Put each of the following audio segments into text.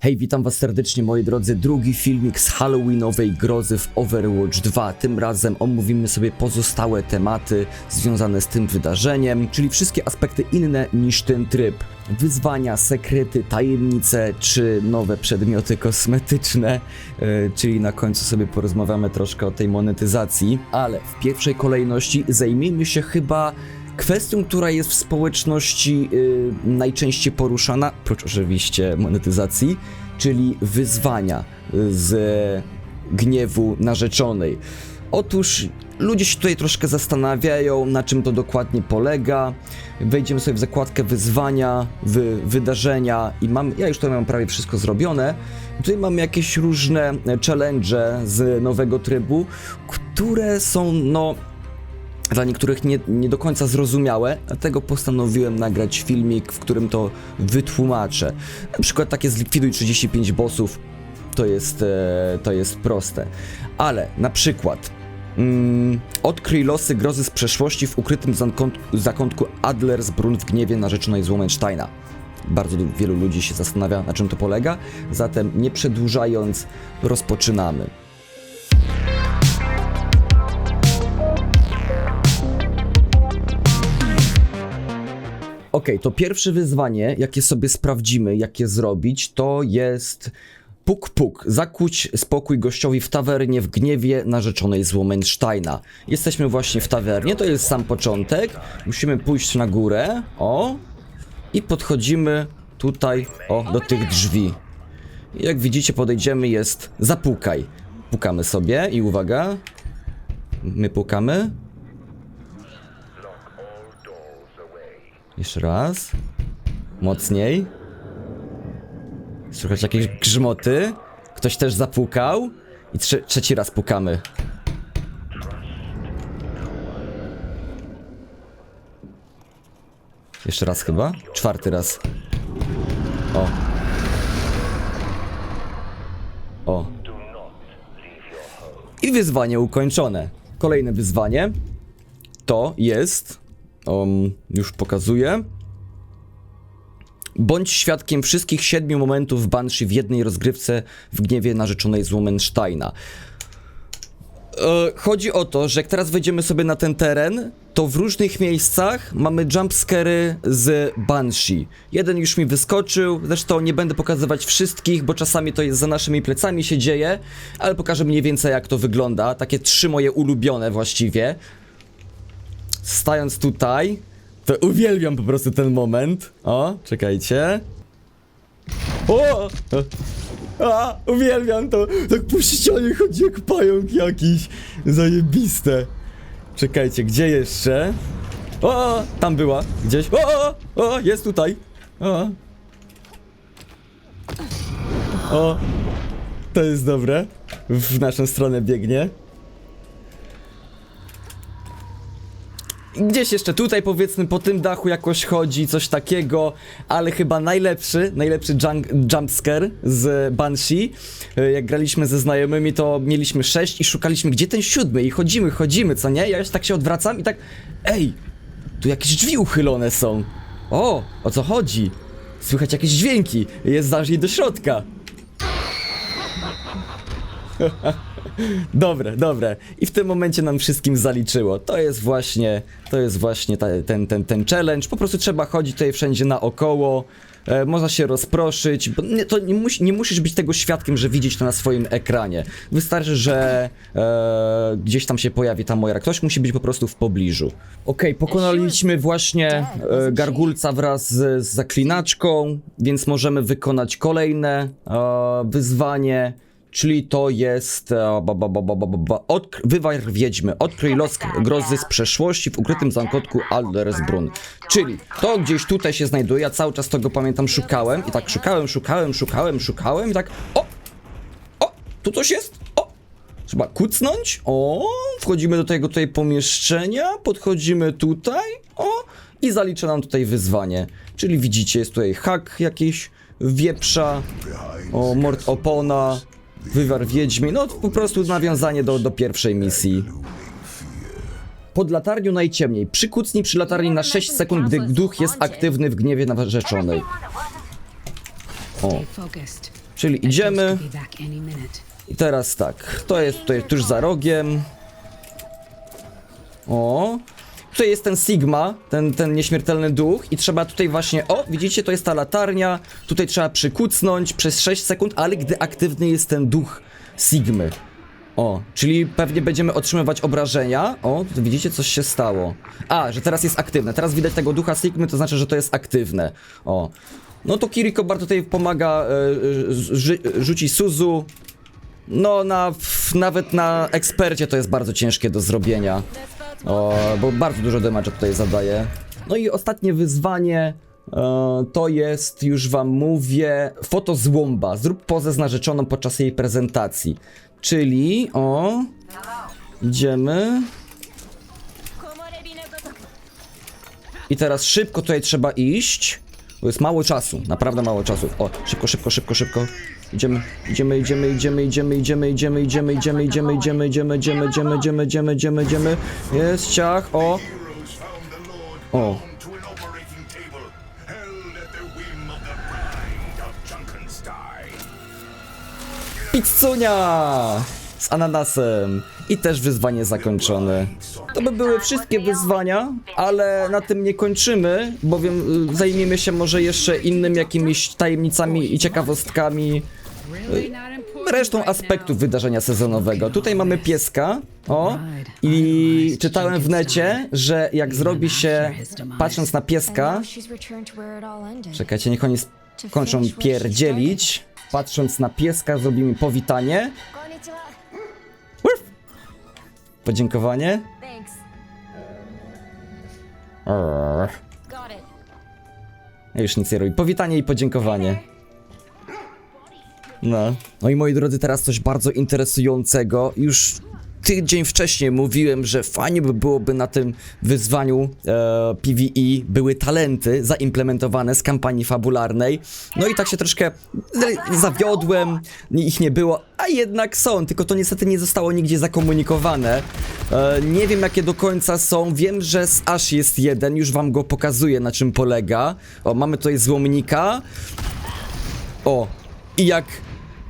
Hej, witam was serdecznie moi drodzy. Drugi filmik z Halloweenowej grozy w Overwatch 2. Tym razem omówimy sobie pozostałe tematy związane z tym wydarzeniem, czyli wszystkie aspekty inne niż ten tryb. Wyzwania, sekrety, tajemnice czy nowe przedmioty kosmetyczne, yy, czyli na końcu sobie porozmawiamy troszkę o tej monetyzacji, ale w pierwszej kolejności zajmijmy się chyba Kwestią, która jest w społeczności y, najczęściej poruszana, prócz oczywiście monetyzacji, czyli wyzwania y, z gniewu narzeczonej. Otóż ludzie się tutaj troszkę zastanawiają, na czym to dokładnie polega. Wejdziemy sobie w zakładkę wyzwania, wy, wydarzenia i mam, ja już tutaj mam prawie wszystko zrobione. Tutaj mamy jakieś różne challenge z nowego trybu, które są no dla niektórych nie, nie do końca zrozumiałe, dlatego postanowiłem nagrać filmik, w którym to wytłumaczę. Na przykład takie zlikwiduj 35 bossów, to jest, e, to jest proste. Ale na przykład mm, odkryj losy grozy z przeszłości w ukrytym zakąt, zakątku Adlersbrunn w gniewie narzeczonej z Womensteina. Bardzo wielu ludzi się zastanawia, na czym to polega, zatem nie przedłużając, rozpoczynamy. To pierwsze wyzwanie, jakie sobie sprawdzimy, jakie zrobić, to jest puk puk, zakuć spokój gościowi w tawernie w gniewie narzeczonej z Womensteina. Jesteśmy właśnie w tawernie, to jest sam początek. Musimy pójść na górę, o, i podchodzimy tutaj, o, do tych drzwi. Jak widzicie, podejdziemy, jest zapukaj. Pukamy sobie i uwaga, my pukamy. Jeszcze raz. Mocniej. Słychać jakieś grzmoty. Ktoś też zapukał. I trze trzeci raz pukamy. Jeszcze raz chyba? Czwarty raz. O. O. I wyzwanie ukończone. Kolejne wyzwanie to jest. Um, już pokazuję. Bądź świadkiem wszystkich siedmiu momentów Banshee w jednej rozgrywce w gniewie narzeczonej z Womensteina. E, chodzi o to, że jak teraz wejdziemy sobie na ten teren, to w różnych miejscach mamy jumpscary z Banshee. Jeden już mi wyskoczył, zresztą nie będę pokazywać wszystkich, bo czasami to jest za naszymi plecami się dzieje, ale pokażę mniej więcej jak to wygląda. Takie trzy moje ulubione właściwie. Stając tutaj, to uwielbiam po prostu ten moment. O, czekajcie. O! A, uwielbiam to! Tak po ścianie chodzi jak pająk jakiś. Zajebiste. Czekajcie, gdzie jeszcze? O, tam była, gdzieś. O, o, o jest tutaj. O. O. To jest dobre. W naszą stronę biegnie. Gdzieś jeszcze tutaj powiedzmy po tym dachu jakoś chodzi, coś takiego, ale chyba najlepszy, najlepszy jumpscare z Banshee. E, Jak graliśmy ze znajomymi to mieliśmy sześć i szukaliśmy gdzie ten siódmy i chodzimy, chodzimy, co nie? Ja już tak się odwracam i tak, ej, tu jakieś drzwi uchylone są. O, o co chodzi? Słychać jakieś dźwięki, jest zajrzyj do środka. Dobre, dobre. I w tym momencie nam wszystkim zaliczyło. To jest właśnie, to jest właśnie ta, ten, ten, ten challenge. Po prostu trzeba chodzić tutaj wszędzie naokoło. E, można się rozproszyć, bo nie, to nie, musi, nie musisz być tego świadkiem, że widzieć to na swoim ekranie. Wystarczy, że e, gdzieś tam się pojawi ta moja. Ktoś musi być po prostu w pobliżu. Okej, pokonaliśmy właśnie e, gargulca wraz z, z zaklinaczką, więc możemy wykonać kolejne e, wyzwanie. Czyli to jest. E, ba, ba, ba, ba, ba, ba, ba, odkry- wywar wiedźmy. Odkryj los grozy z przeszłości w ukrytym zakątku Aldersbrunn. Czyli to gdzieś tutaj się znajduje. Ja cały czas tego pamiętam, szukałem. I tak szukałem, szukałem, szukałem, szukałem. I tak. O! O! Tu coś jest? O! Trzeba kucnąć. O! Wchodzimy do tego tutaj pomieszczenia. Podchodzimy tutaj. O! I zalicza nam tutaj wyzwanie. Czyli widzicie, jest tutaj hak jakiś, wieprza, o, mord opona, wywar wiedźmy. No po prostu nawiązanie do, do pierwszej misji. Pod latarnią najciemniej. Przykucnij przy latarni na 6 sekund, gdy duch jest aktywny w gniewie narzeczonej. O. Czyli idziemy i teraz tak, to jest tutaj tuż za rogiem. O, tutaj jest ten Sigma, ten, ten nieśmiertelny duch i trzeba tutaj właśnie, o, widzicie, to jest ta latarnia, tutaj trzeba przykucnąć przez 6 sekund, ale gdy aktywny jest ten duch Sigmy. O, czyli pewnie będziemy otrzymywać obrażenia. O, widzicie, coś się stało. A, że teraz jest aktywne. Teraz widać tego ducha Sigmy, to znaczy, że to jest aktywne. O. No to Kiriko bardzo tutaj pomaga, e, rzuci Suzu. No, na, nawet na ekspercie to jest bardzo ciężkie do zrobienia. O, bo bardzo dużo damage'a tutaj zadaje. No i ostatnie wyzwanie e, to jest, już wam mówię, foto z łomba. Zrób pozę z narzeczoną podczas jej prezentacji. Czyli, o, idziemy. I teraz szybko tutaj trzeba iść. Bo jest mało czasu, naprawdę mało czasu. O, szybko, szybko, szybko, szybko. Idziemy, idziemy, idziemy, idziemy, idziemy, idziemy, idziemy, idziemy, idziemy, idziemy, idziemy, idziemy, idziemy, idziemy, idziemy, idziemy, idziemy. Jest ciach, o. O. Pizzunia! Z ananasem. I też wyzwanie zakończone. To by były wszystkie wyzwania, ale na tym nie kończymy, bowiem y, zajmiemy się może jeszcze innym jakimiś tajemnicami i ciekawostkami. Resztą aspektów wydarzenia sezonowego. Tutaj mamy pieska, o, i czytałem w necie, że jak zrobi się, patrząc na pieska, czekajcie, niech oni skończą pierdzielić, patrząc na pieska zrobimy powitanie, podziękowanie, już nic nie robi, powitanie i podziękowanie. No. No i moi drodzy, teraz coś bardzo interesującego. Już tydzień wcześniej mówiłem, że fajnie by byłoby na tym wyzwaniu e, PvE były talenty zaimplementowane z kampanii fabularnej. No i tak się troszkę zawiodłem, ich nie było, a jednak są, tylko to niestety nie zostało nigdzie zakomunikowane. E, nie wiem jakie do końca są, wiem, że z Ash jest jeden, już wam go pokazuję na czym polega. O, mamy tutaj złomnika. O, i jak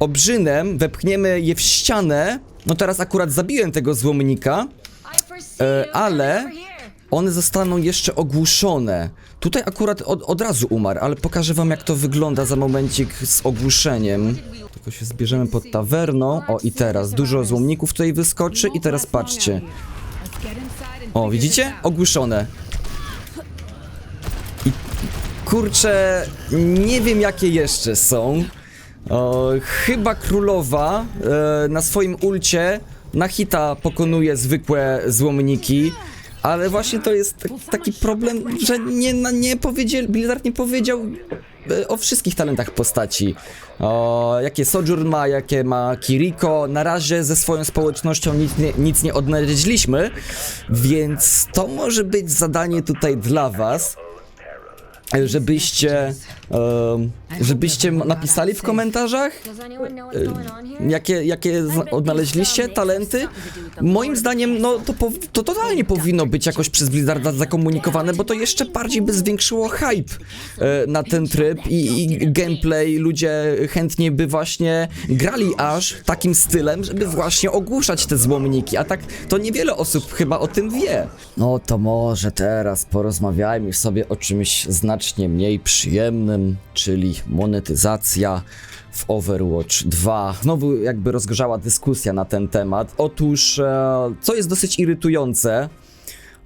obrzynem wepchniemy je w ścianę, no teraz akurat zabiłem tego złomnika, E, ale- one zostaną jeszcze ogłuszone. Tutaj akurat od, od razu umarł, ale pokażę wam jak to wygląda za momencik z ogłuszeniem. Tylko się zbierzemy pod tawerną. O i teraz dużo złomników tutaj wyskoczy i teraz patrzcie. O, widzicie? Ogłuszone. I kurczę, nie wiem jakie jeszcze są. Chyba królowa e, na swoim ulcie na hita pokonuje zwykłe złomniki. Ale właśnie to jest tak, taki problem, że nie, nie powiedział, Blizzard nie powiedział e, o wszystkich talentach postaci. O, jakie Sojourn ma, jakie ma Kiriko. Na razie ze swoją społecznością nic nie, nic nie odnaleźliśmy, więc to może być zadanie tutaj dla was, e, żebyście, em, żebyście napisali w komentarzach, what's going on here? jakie, jakie zna- odnaleźliście talenty. Moim zdaniem, no to, po, to totalnie powinno być jakoś przez Blizzarda zakomunikowane, bo to jeszcze bardziej by zwiększyło hype e, na ten tryb i, i gameplay. Ludzie chętnie by właśnie grali aż takim stylem, żeby właśnie ogłuszać te złomniki, a tak to niewiele osób chyba o tym wie. No to może teraz porozmawiajmy sobie o czymś znacznie mniej przyjemnym, czyli monetyzacja w Overwatch 2. Znowu jakby rozgorzała dyskusja na ten temat. Otóż, e, co jest dosyć irytujące,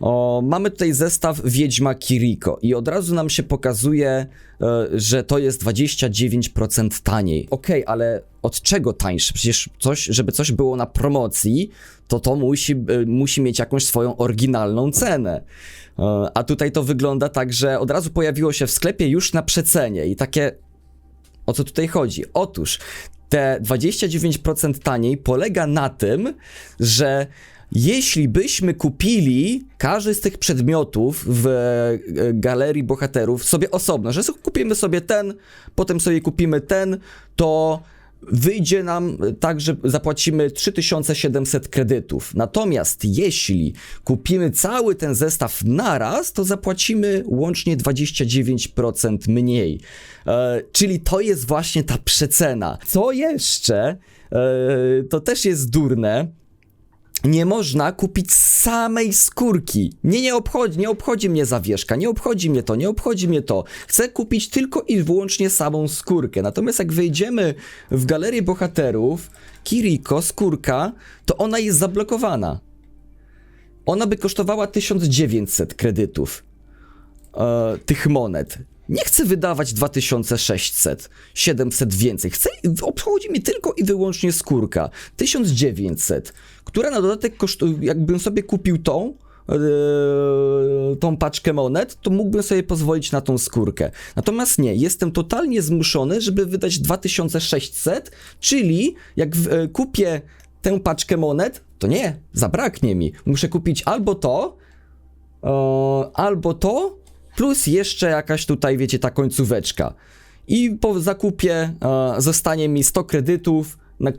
o, mamy tutaj zestaw Wiedźma Kiriko i od razu nam się pokazuje, e, że to jest 29% taniej. Okej, ale od czego tańsze? Przecież coś, żeby coś było na promocji, to to musi, e, musi mieć jakąś swoją oryginalną cenę. A tutaj to wygląda tak, że od razu pojawiło się w sklepie już na przecenie i takie o co tutaj chodzi? Otóż te 29% taniej polega na tym, że jeśli byśmy kupili każdy z tych przedmiotów w e, galerii bohaterów sobie osobno, że kupimy sobie ten, potem sobie kupimy ten, to wyjdzie nam tak, że zapłacimy 3700 kredytów. Natomiast jeśli kupimy cały ten zestaw naraz, to zapłacimy łącznie 29% mniej. E, czyli to jest właśnie ta przecena. Co jeszcze? E, to też jest durne nie można kupić samej skórki. Nie, nie obchodzi, nie obchodzi mnie zawieszka, nie obchodzi mnie to, nie obchodzi mnie to. Chcę kupić tylko i wyłącznie samą skórkę. Natomiast jak wejdziemy w galerię bohaterów, Kiriko, skórka, to ona jest zablokowana. Ona by kosztowała 1900 kredytów e, tych monet. Nie chcę wydawać 2600, 700 więcej. Chcę, obchodzi mi tylko i wyłącznie skórka. 1900, która na dodatek kosztuje, jakbym sobie kupił tą, e, tą paczkę monet, to mógłbym sobie pozwolić na tą skórkę. Natomiast nie, jestem totalnie zmuszony, żeby wydać 2600, czyli jak w, e, kupię tę paczkę monet, to nie, zabraknie mi. Muszę kupić albo to, e, albo to, plus jeszcze jakaś tutaj, wiecie, ta końcóweczka. I po zakupie e, zostanie mi 100 kredytów, na,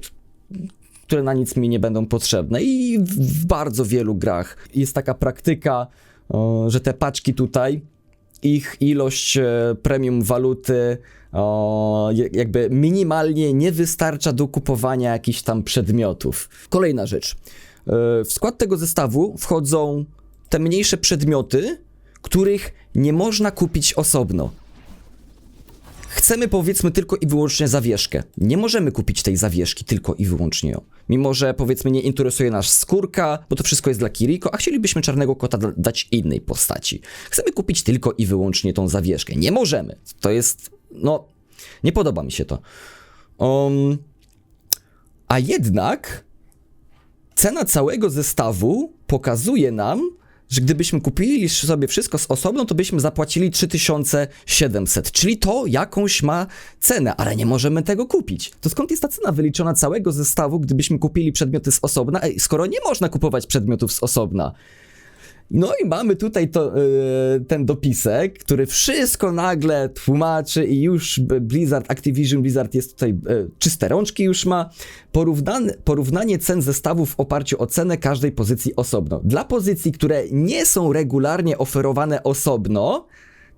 które na nic mi nie będą potrzebne. I w, bardzo wielu grach jest taka praktyka, e, że te paczki tutaj, ich ilość e, premium waluty jakby minimalnie nie wystarcza do kupowania jakichś tam przedmiotów. Kolejna rzecz. E, W skład tego zestawu wchodzą te mniejsze przedmioty, których nie można kupić osobno. Chcemy powiedzmy tylko i wyłącznie zawieszkę. Nie możemy kupić tej zawieszki tylko i wyłącznie ją. Mimo, że powiedzmy nie interesuje nas skórka, bo to wszystko jest dla Kiriko, a chcielibyśmy czarnego kota da- dać innej postaci. Chcemy kupić tylko i wyłącznie tą zawieszkę. Nie możemy. To jest, no, nie podoba mi się to. Um, a jednak cena całego zestawu pokazuje nam, że gdybyśmy kupili sobie wszystko z osobną, to byśmy zapłacili 3700, czyli to jakąś ma cenę, ale nie możemy tego kupić. To skąd jest ta cena wyliczona całego zestawu, gdybyśmy kupili przedmioty z osobna, skoro nie można kupować przedmiotów z osobna? No i mamy tutaj to, yy, ten dopisek, który wszystko nagle tłumaczy i już Blizzard, Activision Blizzard jest tutaj, yy, czyste rączki już ma. Porównane, porównanie cen zestawów w oparciu o cenę każdej pozycji osobno. Dla pozycji, które nie są regularnie oferowane osobno,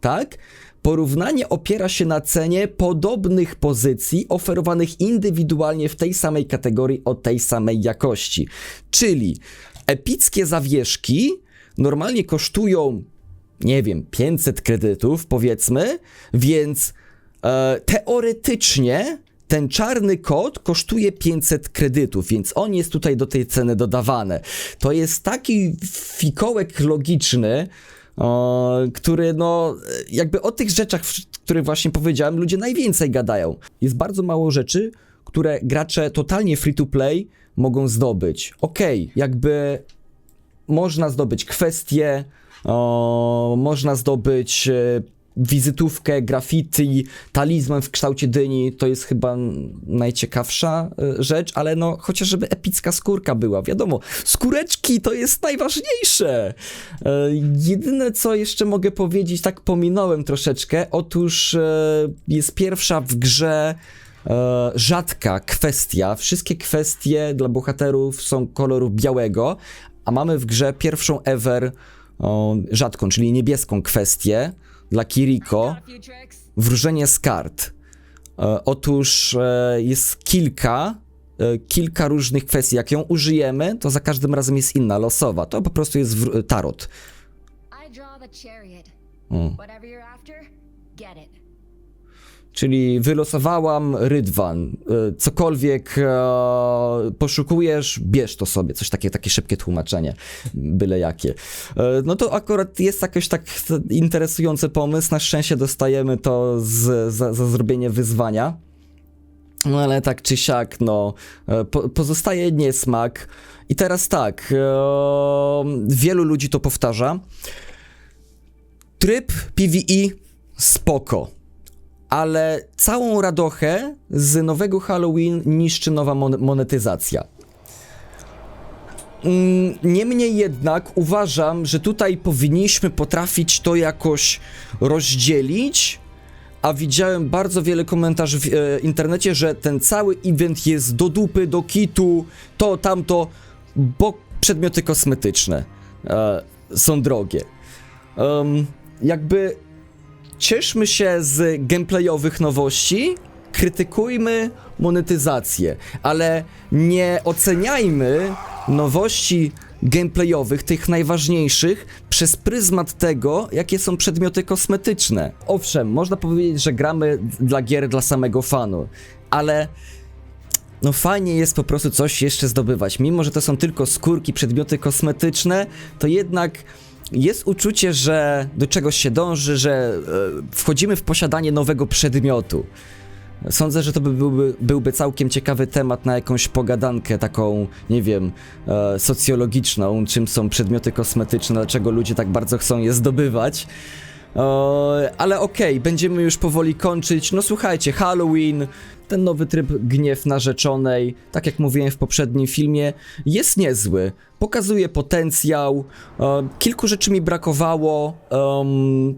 tak? Porównanie opiera się na cenie podobnych pozycji oferowanych indywidualnie w tej samej kategorii o tej samej jakości. Czyli epickie zawieszki normalnie kosztują, nie wiem, 500 kredytów, powiedzmy, więc e, teoretycznie ten czarny kod kosztuje 500 kredytów, więc on jest tutaj do tej ceny dodawany. To jest taki fikołek logiczny, o, który no, jakby o tych rzeczach, które właśnie powiedziałem, ludzie najwięcej gadają. Jest bardzo mało rzeczy, które gracze totalnie free to play mogą zdobyć. Okej, jakby można zdobyć kwestie, o, można zdobyć e, wizytówkę, graffiti, talizman w kształcie dyni, to jest chyba najciekawsza e, rzecz, ale no chociaż żeby epicka skórka była, wiadomo, skóreczki to jest najważniejsze. E, jedyne co jeszcze mogę powiedzieć, tak pominąłem troszeczkę, otóż e, jest pierwsza w grze e, rzadka kwestia. Wszystkie kwestie dla bohaterów są koloru białego, a mamy w grze pierwszą ever o, rzadką, czyli niebieską kwestię dla Kiriko. Wróżenie z kart. E, otóż e, jest kilka, e, kilka różnych kwestii. Jak ją użyjemy, to za każdym razem jest inna, losowa. To po prostu jest tarot. I draw the chariot. Mm. Whatever you're after, get it. Czyli wylosowałam rydwan. E, Cokolwiek e, poszukujesz, bierz to sobie. Coś takie, takie szybkie tłumaczenie. Byle jakie. E, no to akurat jest jakoś tak interesujący pomysł. Na szczęście dostajemy to z, za, za zrobienie wyzwania. No ale tak czy siak, no, po, pozostaje niesmak. I teraz tak, wielu ludzi to powtarza. Tryb PvE spoko ale całą radochę z nowego Halloween niszczy nowa mon- monetyzacja. Mm, Niemniej jednak uważam, że tutaj powinniśmy potrafić to jakoś rozdzielić, a widziałem bardzo wiele komentarzy w e, internecie, że ten cały event jest do dupy, do kitu, to, tamto, bo przedmioty kosmetyczne e, są drogie. Jakby cieszmy się z gameplayowych nowości, krytykujmy monetyzację, ale nie oceniajmy nowości gameplayowych, tych najważniejszych, przez pryzmat tego, jakie są przedmioty kosmetyczne. Owszem, można powiedzieć, że gramy dla gier dla samego fanu, ale no fajnie jest po prostu coś jeszcze zdobywać. Mimo, że to są tylko skórki, przedmioty kosmetyczne, to jednak jest uczucie, że do czegoś się dąży, że e, wchodzimy w posiadanie nowego przedmiotu. Sądzę, że to by byłby, byłby całkiem ciekawy temat na jakąś pogadankę taką, nie wiem, e, socjologiczną, czym są przedmioty kosmetyczne, dlaczego ludzie tak bardzo chcą je zdobywać. E, ale okej, będziemy już powoli kończyć. No słuchajcie, Halloween, ten nowy tryb gniew narzeczonej, tak jak mówiłem w poprzednim filmie, jest niezły. Pokazuje potencjał. E, kilku rzeczy mi brakowało.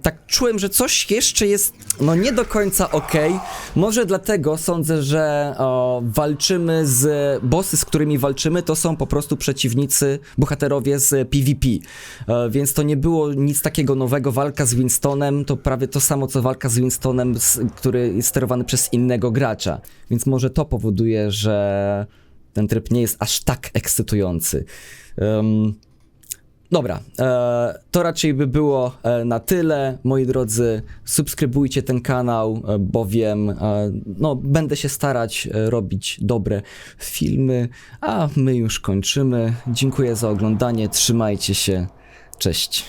tak czułem, że coś jeszcze jest no nie do końca ok. Może dlatego sądzę, że walczymy z. Bossy, z którymi walczymy, to są po prostu przeciwnicy, bohaterowie z PvP. E, więc to nie było nic takiego nowego. Walka z Winstonem to prawie to samo co walka z Winstonem, z, który jest sterowany przez innego gracza. Więc może to powoduje, że ten tryb nie jest aż tak ekscytujący. Em, Dobra, e, to raczej by było e, na tyle. Moi drodzy, subskrybujcie ten kanał, e, bowiem no, będę się starać robić dobre filmy, a my już kończymy. Dziękuję za oglądanie, trzymajcie się, cześć.